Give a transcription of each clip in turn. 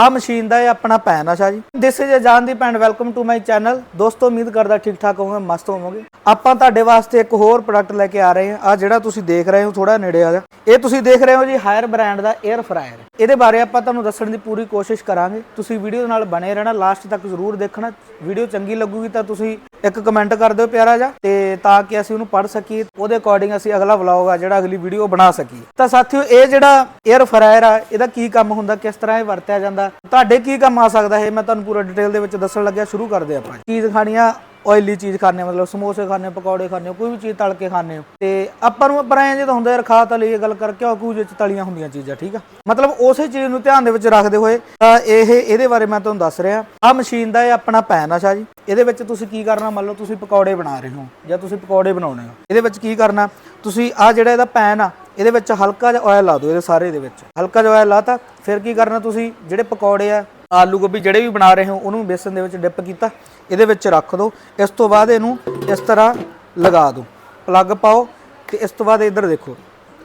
ਆ ਮਸ਼ੀਨ ਦਾ ਇਹ ਆਪਣਾ ਪੈਨ ਆ Shah ji. This is Ajandeep and welcome to my channel ਦੋਸਤੋ, ਉਮੀਦ ਕਰਦਾ ਠੀਕ ਠਾਕ ਹੋਵੋਗੇ, ਮਸਤ ਹੋਵੋਗੇ। ਆਪਾਂ ਤੁਹਾਡੇ ਵਾਸਤੇ ਇੱਕ ਹੋਰ ਪ੍ਰੋਡਕਟ ਲੈ ਕੇ ਆ ਰਹੇ ਹਾਂ। ਆ ਜਿਹੜਾ ਤੁਸੀਂ ਦੇਖ ਰਹੇ ਹੋ ਥੋੜਾ ਨੇੜੇ ਆ ਜਾ। ਇਹ ਤੁਸੀਂ ਦੇਖ ਰਹੇ ਹੋ ਜੀ ਹਾਇਰ ਬ੍ਰਾਂਡ ਦਾ 에ਅਰ ਫਰਾਇਰ ਇਹਦੇ ਬਾਰੇ ਆਪਾਂ ਤੁਹਾਨੂੰ ਦੱਸਣ ਦੀ ਪੂਰੀ ਕੋਸ਼ਿਸ਼ ਕਰਾਂਗੇ। ਤੁਸੀਂ ਵੀਡੀਓ ਨਾਲ ਬਣੇ ਰਹਿਣਾ ਲਾਸਟ ਤੱਕ ਜ਼ਰੂਰ ਦੇਖਣਾ। ਵੀਡੀਓ ਚੰਗੀ ਲੱਗੂਗੀ ਤਾਂ ਤੁਸੀਂ ਇੱਕ ਕਮੈਂਟ ਕਰ ਦਿਓ ਪਿਆਰਾ ਜਿਹਾ, ਤੇ ਤਾਂ ਕਿ ਅਸੀਂ ਉਹਨੂੰ ਪੜ੍ਹ ਸਕੀਏ, ਉਹਦੇ ਅਕੋਰਡਿੰਗ ਅਸੀਂ ਅਗਲਾ ਵਲੌਗ ਆ, ਜਿਹੜਾ ਅਗਲੀ ਵੀਡੀਓ ਬਣਾ ਸਕੀਏ। ਤਾਂ ਸਾਥੀਓ, ਇਹ ਜਿਹੜਾ 에ਅਰ ਫਰਾਇਰ ਆ, ਇਹਦਾ ਕੀ ਕੰਮ ਹੁੰਦਾ, ਕਿਸ ਤਰ੍ਹਾਂ ਇਹ ਵਰਤਿਆ ਜਾਂਦਾ? ਤੁਹਾਡੇ ਕੀ ਕੰਮ ਆ ਸਕਦਾ ਇਹ? ਮੈਂ ਤੁਹਾਨੂੰ ਪੂਰਾ ਡਿਟੇਲ ਦੇ ਵਿੱਚ ਦੱਸਣ ਲੱਗਿਆ, ਸ਼ੁਰੂ ਕਰਦੇ ਆਪਾਂ। ਚੀਜ਼ ਖਾਣੀ ਆ ਆਇਲੀ ਚੀਜ਼ ਖਾਣੇ ਮਤਲਬ ਸਮੋਸੇ ਖਾਣੇ ਪਕੌੜੇ ਖਾਣੇ ਕੋਈ ਵੀ ਚੀਜ਼ ਤਲ ਕੇ ਖਾਣੇ ਹੋ। ਤੇ ਆਪਾਂ ਨੂੰ ਪਰ ਐਂ ਤਾਂ ਹੁੰਦਾ ਯਾਰ, ਖਾ ਤਾਂ ਲਈ ਗੱਲ ਕਰਕੇ ਉਹ ਕੁਝ ਵਿੱਚ ਤਲੀਆਂ ਹੁੰਦੀਆਂ ਚੀਜ਼ਾਂ, ਠੀਕ ਆ? ਮਤਲਬ ਉਸੇ ਚੀਜ਼ ਨੂੰ ਧਿਆਨ ਦੇ ਵਿੱਚ ਰੱਖਦੇ ਹੋਏ, ਤਾਂ ਇਹ, ਇਹਦੇ ਬਾਰੇ ਮੈਂ ਤੁਹਾਨੂੰ ਦੱਸ ਰਿਹਾ। ਆ ਮਸ਼ੀਨ ਦਾ ਇਹ ਆਪਣਾ ਪੈਨ ਆ ਸ਼ਾਹ ਜੀ। ਇਹਦੇ ਵਿੱਚ ਤੁਸੀਂ ਕੀ ਕਰਨਾ, ਮੰਨ ਲਓ ਤੁਸੀਂ ਪਕੌੜੇ ਬਣਾ ਰਹੇ ਹੋ, ਜਾਂ ਤੁਸੀਂ ਪਕੌੜੇ ਬਣਾਉਣੇ ਹੋ। ਇਹਦੇ ਵਿੱਚ ਕੀ ਕਰਨਾ, ਤੁਸੀਂ ਆ ਜਿਹੜਾ ਇਹਦਾ ਪੈਨ ਆ, ਇਹਦੇ ਵਿੱਚ ਹਲਕਾ ਜਿਹਾ ਆਇਲ ਲਾ ਦਿਓ, ਇਹਦੇ ਸਾਰੇ ਦੇ ਵਿੱਚ। ਹਲਕਾ ਜਿਹਾ ਆਇਲ ਲਾਤਾ ਫਿਰ ਕੀ ਕਰਨਾ ਤੁਸੀਂ, ਜਿਹੜੇ ਪਕੌੜੇ ਆ ਆਲੂ ਗੋਭੀ ਜਿਹੜੇ ਵੀ ਬਣਾ ਰਹੇ ਹੋ, ਉਹਨੂੰ ਬੇਸਨ ਦੇ ਵਿੱਚ ਡਿਪ ਕੀਤਾ, ਇਹਦੇ ਵਿੱਚ ਰੱਖ ਦਿਓ ਇਸ ਤੋਂ ਬਾਅਦ ਇਹਨੂੰ ਇਸ ਤਰ੍ਹਾਂ ਲਗਾ ਦਿਓ ਪਲੱਗ ਪਾਓ ਤੇ ਇਸ ਤੋਂ ਬਾਅਦ ਇੱਧਰ ਦੇਖੋ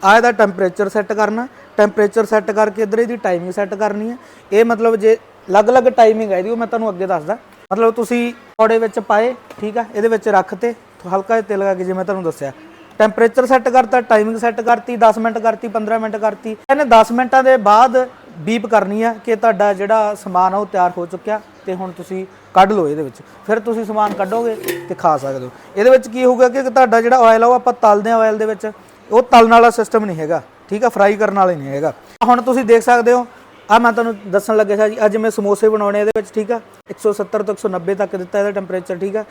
ਆ ਇਹਦਾ ਟੈਂਪਰੇਚਰ ਸੈੱਟ ਕਰਨਾ। ਟੈਂਪਰੇਚਰ ਸੈੱਟ ਕਰਕੇ ਇੱਧਰ ਇਹਦੀ ਟਾਈਮਿੰਗ ਸੈੱਟ ਕਰਨੀ ਹੈ। ਇਹ ਮਤਲਬ ਜੇ ਅਲੱਗ-ਅਲੱਗ ਟਾਈਮਿੰਗ ਹੈ ਇਹਦੀ, ਉਹ ਮੈਂ ਤੁਹਾਨੂੰ ਅੱਗੇ ਦੱਸਦਾ। ਮਤਲਬ ਤੁਸੀਂ ਪਕੌੜੇ ਵਿੱਚ ਪਾਏ, ਠੀਕ ਆ, ਇਹਦੇ ਵਿੱਚ ਰੱਖ ਤੇ ਹਲਕਾ ਜਿਹਾ ਤੇਲ ਲਗਾ ਕੇ, ਜਿਵੇਂ ਤੁਹਾਨੂੰ ਦੱਸਿਆ। ਟੈਂਪਰੇਚਰ ਸੈੱਟ ਕਰਤਾ ਟਾਈਮਿੰਗ ਸੈੱਟ ਕਰਤੀ 10 ਮਿੰਟ ਕਰਤੀ 15 ਮਿੰਟ ਕਰਤੀ। ਇਹਨੇ 10 ਮਿੰਟਾਂ ਦੇ ਬਾਅਦ ਬੀਪ ਕਰਨੀ ਆ ਕਿ ਤੁਹਾਡਾ ਜਿਹੜਾ ਸਮਾਨ ਆ ਉਹ ਤਿਆਰ ਹੋ ਚੁੱਕਿਆ ਤੇ ਹੁਣ ਤੁਸੀਂ ਕੱਢ ਲਓ ਇਹਦੇ ਵਿੱਚ। ਫਿਰ ਤੁਸੀਂ ਸਮਾਨ ਕੱਢੋਗੇ ਤੇ ਖਾ ਸਕਦੇ ਹੋ। ਇਹਦੇ ਵਿੱਚ ਕੀ ਹੋਊਗਾ ਕਿ ਤੁਹਾਡਾ ਜਿਹੜਾ ਆਇਲ ਆ ਉਹ ਆਪਾਂ ਤਲਦੇ ਆ ਆਇਲ ਦੇ ਵਿੱਚ। ਉਹ ਤਲਣ ਵਾਲਾ ਸਿਸਟਮ ਨਹੀਂ ਹੈਗਾ, ਠੀਕ ਆ? ਫਰਾਈ ਕਰਨ ਵਾਲਾ ਨਹੀਂ ਹੈਗਾ। ਹੁਣ ਤੁਸੀਂ ਦੇਖ ਸਕਦੇ ਹੋ ਆ ਮੈਂ ਤੁਹਾਨੂੰ ਦੱਸਣ ਲੱਗਿਆ ਸੀ ਜੀ ਅੱਜ ਮੈਂ ਸਮੋਸੇ ਬਣਾਉਣੇ ਇਹਦੇ ਵਿੱਚ, ਠੀਕ ਆ? 170 ਤੋਂ 190 ਤੱਕ ਦਿੱਤਾ ਇਹਦਾ ਟੈਂਪਰੇਚਰ ਠੀਕ ਆ?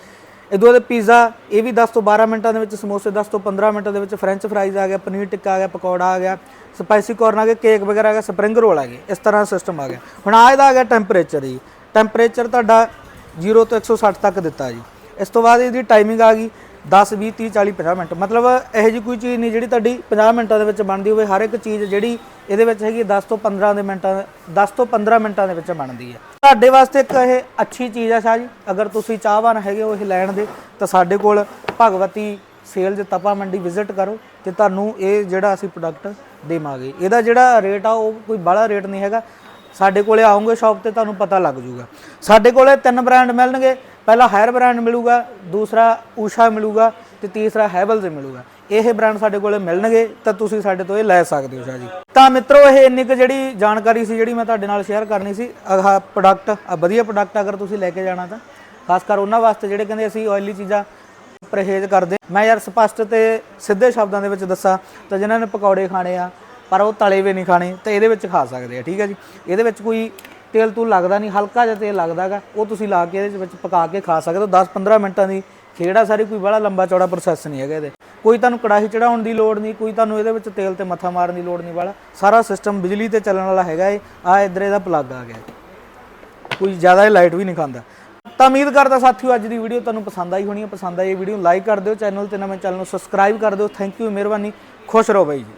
ਇਦੋਂ ਬਾਅਦ ਪੀਜ਼ਾ ਇਹ ਵੀ 10 ਤੋਂ 12 ਮਿੰਟਾਂ ਦੇ ਵਿੱਚ ਸਮੋਸੇ 10 ਤੋਂ 15 ਮਿੰਟਾਂ ਦੇ ਵਿੱਚ ਫ੍ਰੈਂਚ ਫਰਾਈਜ਼ ਆ ਗਿਆ ਪਨੀਰ ਟਿੱਕਾ ਆ ਗਿਆ, ਪਕੌੜਾ ਆ ਗਿਆ। ਸਪਾਈਸੀ ਕੋਰਨ ਆ ਗਿਆ ਕੇਕ ਵਗੈਰਾ ਆ ਗਿਆ ਸਪਰਿੰਗ ਰੋਲ ਆ ਗਏ, ਇਸ ਤਰ੍ਹਾਂ ਸਿਸਟਮ ਆ ਗਿਆ। ਹੁਣ ਆ ਇਹਦਾ ਆ ਗਿਆ ਟੈਂਪਰੇਚਰ ਜੀ। ਟੈਂਪਰੇਚਰ ਤੁਹਾਡਾ 0 ਤੋਂ 160 ਤੱਕ ਦਿੱਤਾ ਜੀ। ਇਸ ਤੋਂ ਬਾਅਦ ਇਹਦੀ ਟਾਈਮਿੰਗ ਆ ਗਈ 10 20 30 40 50 ਮਿੰਟ। ਮਤਲਬ ਇਹੋ ਜੀ ਕੋਈ ਚੀਜ਼ ਨਹੀਂ ਜਿਹੜੀ ਤੁਹਾਡੀ 50 ਮਿੰਟਾਂ ਦੇ ਵਿੱਚ ਬਣਦੀ ਹੋਵੇ। ਹਰ ਇੱਕ ਚੀਜ਼ ਜਿਹੜੀ ਇਹਦੇ ਵਿੱਚ ਹੈਗੀ 10 ਤੋਂ 15 ਦੇ ਮਿੰਟਾਂ 10 ਤੋਂ 15 ਮਿੰਟਾਂ ਦੇ ਵਿੱਚ ਬਣਦੀ ਹੈ। ਤੁਹਾਡੇ ਵਾਸਤੇ ਇੱਕ ਇਹ ਅੱਛੀ ਚੀਜ਼ ਆ ਸ਼ਾਹ ਜੀ। ਅਗਰ ਤੁਸੀਂ ਚਾਹਵਾਨ ਹੈਗੇ ਹੋ ਇਹ ਲੈਣ ਦੇ, ਤਾਂ ਸਾਡੇ ਕੋਲ Bhagwati sale sales Tapa Mandi visit ਕਰੋ ਤੇ ਤੁਹਾਨੂੰ ਇਹ ਜਿਹੜਾ ਅਸੀਂ ਪ੍ਰੋਡਕਟ ਦੇਵਾਂਗੇ। ਇਹਦਾ ਜਿਹੜਾ ਰੇਟ ਆ, ਉਹ ਕੋਈ ਬੜਾ ਰੇਟ ਨਹੀਂ ਹੈਗਾ। ਸਾਡੇ ਕੋਲੇ ਆਉਂਗੇ ਸ਼ਾਪ ਤੇ ਤੁਹਾਨੂੰ ਪਤਾ ਲੱਗ ਜੂਗਾ ਸਾਡੇ ਕੋਲੇ ਤਿੰਨ ਬ੍ਰਾਂਡ ਮਿਲਣਗੇ। ਪਹਿਲਾ ਹਾਇਰ ਬ੍ਰਾਂਡ ਮਿਲੂਗਾ, ਦੂਸਰਾ ਊਸ਼ਾ ਮਿਲੂਗਾ ਤੇ ਤੀਸਰਾ ਹੈਵਲਜ਼ ਮਿਲੂਗਾ। ਇਹ ਬ੍ਰਾਂਡ ਸਾਡੇ ਕੋਲੇ ਮਿਲਣਗੇ ਤਾਂ ਤੁਸੀਂ ਸਾਡੇ ਤੋਂ ਇਹ ਲੈ ਸਕਦੇ ਹੋ ਸ਼ਾਹ ਜੀ। ਤਾਂ ਮਿੱਤਰੋ, ਇਹ ਇੰਨੀ ਕੁ ਜਿਹੜੀ ਜਾਣਕਾਰੀ ਸੀ ਜਿਹੜੀ ਮੈਂ ਤੁਹਾਡੇ ਨਾਲ ਸ਼ੇਅਰ ਕਰਨੀ ਸੀ ਆਹ ਪ੍ਰੋਡਕਟ ਆ ਵਧੀਆ ਪ੍ਰੋਡਕਟ ਅਗਰ ਤੁਸੀਂ ਲੈ ਕੇ ਜਾਣਾ ਤਾਂ, ਖਾਸ ਕਰ ਉਹਨਾਂ ਵਾਸਤੇ ਜਿਹੜੇ ਕਹਿੰਦੇ ਅਸੀਂ ਆਇਲੀ ਚੀਜ਼ਾਂ ਪਰਹੇਜ਼ ਕਰਦੇ। ਮੈਂ ਯਾਰ ਸਪਸ਼ਟ ਤੇ ਸਿੱਧੇ ਸ਼ਬਦਾਂ ਦੇ ਵਿੱਚ ਦੱਸਾਂ ਤਾਂ ਜਿਨ੍ਹਾਂ ਨੇ ਪਕੌੜੇ ਖਾਣੇ ਆ, ਪਰ ਉਹ ਤਲੇ ਵੀ ਨਹੀਂ ਖਾਣੇ, ਤਾਂ ਇਹਦੇ ਵਿੱਚ ਖਾ ਸਕਦੇ ਆ, ਠੀਕ ਹੈ ਜੀ? ਇਹਦੇ ਵਿੱਚ ਕੋਈ ਤੇਲ ਤੂਲ ਲੱਗਦਾ ਨਹੀਂ, ਹਲਕਾ ਜਿਹਾ ਤੇਲ ਲੱਗਦਾਗਾ ਉਹ ਤੁਸੀਂ ਲਾ ਕੇ ਇਹਦੇ ਵਿੱਚ ਪਕਾ ਕੇ ਖਾ ਸਕਦੇ ਹੋ। 10-15 ਮਿੰਟਾਂ ਦੀ ਖੇੜਾ ਸਾਰੀ ਕੋਈ ਬੜਾ ਲੰਬਾ ਚੌੜਾ ਪ੍ਰੋਸੈਸ ਨਹੀਂ ਹੈਗਾ ਇਹਦੇ। ਕੋਈ ਤੁਹਾਨੂੰ ਕੜਾਹੀ ਚੜਾਉਣ ਦੀ ਲੋੜ ਨਹੀਂ, ਕੋਈ ਤੁਹਾਨੂੰ ਇਹਦੇ ਵਿੱਚ ਤੇਲ ਤੇ ਮੱਥਾ ਮਾਰਨ ਦੀ ਲੋੜ ਨਹੀਂ ਵਾਲਾ। ਸਾਰਾ ਸਿਸਟਮ ਬਿਜਲੀ ਤੇ ਚੱਲਣ ਵਾਲਾ ਹੈਗਾ ਏ। ਆ ਇਧਰ ਇਹਦਾ ਪਲੱਗ ਆ ਗਿਆ ਕੋਈ ਜ਼ਿਆਦਾ ਲਾਈਟ ਵੀ ਨਹੀਂ ਖਾਂਦਾ। ਤਾਂ ਉਮੀਦ ਕਰਦਾ ਸਾਥੀਓ ਅੱਜ ਦੀ ਵੀਡੀਓ ਤੁਹਾਨੂੰ ਪਸੰਦ ਆਈ ਹੋਣੀ ਹੈ। ਪਸੰਦ ਆਈ ਇਹ ਵੀਡੀਓ ਲਾਈਕ ਕਰ ਦਿਓ। ਚੈਨਲ ਤੇ ਨਵੇਂ ਚੈਨਲ ਨੂੰ ਸਬਸਕ੍ਰਾਈਬ ਕਰ ਦਿਓ। ਥੈਂਕ ਯੂ ਮਿਹਰਬਾਨੀ। ਖੁਸ਼ ਰਹੋ ਬਾਈ ਜੀ।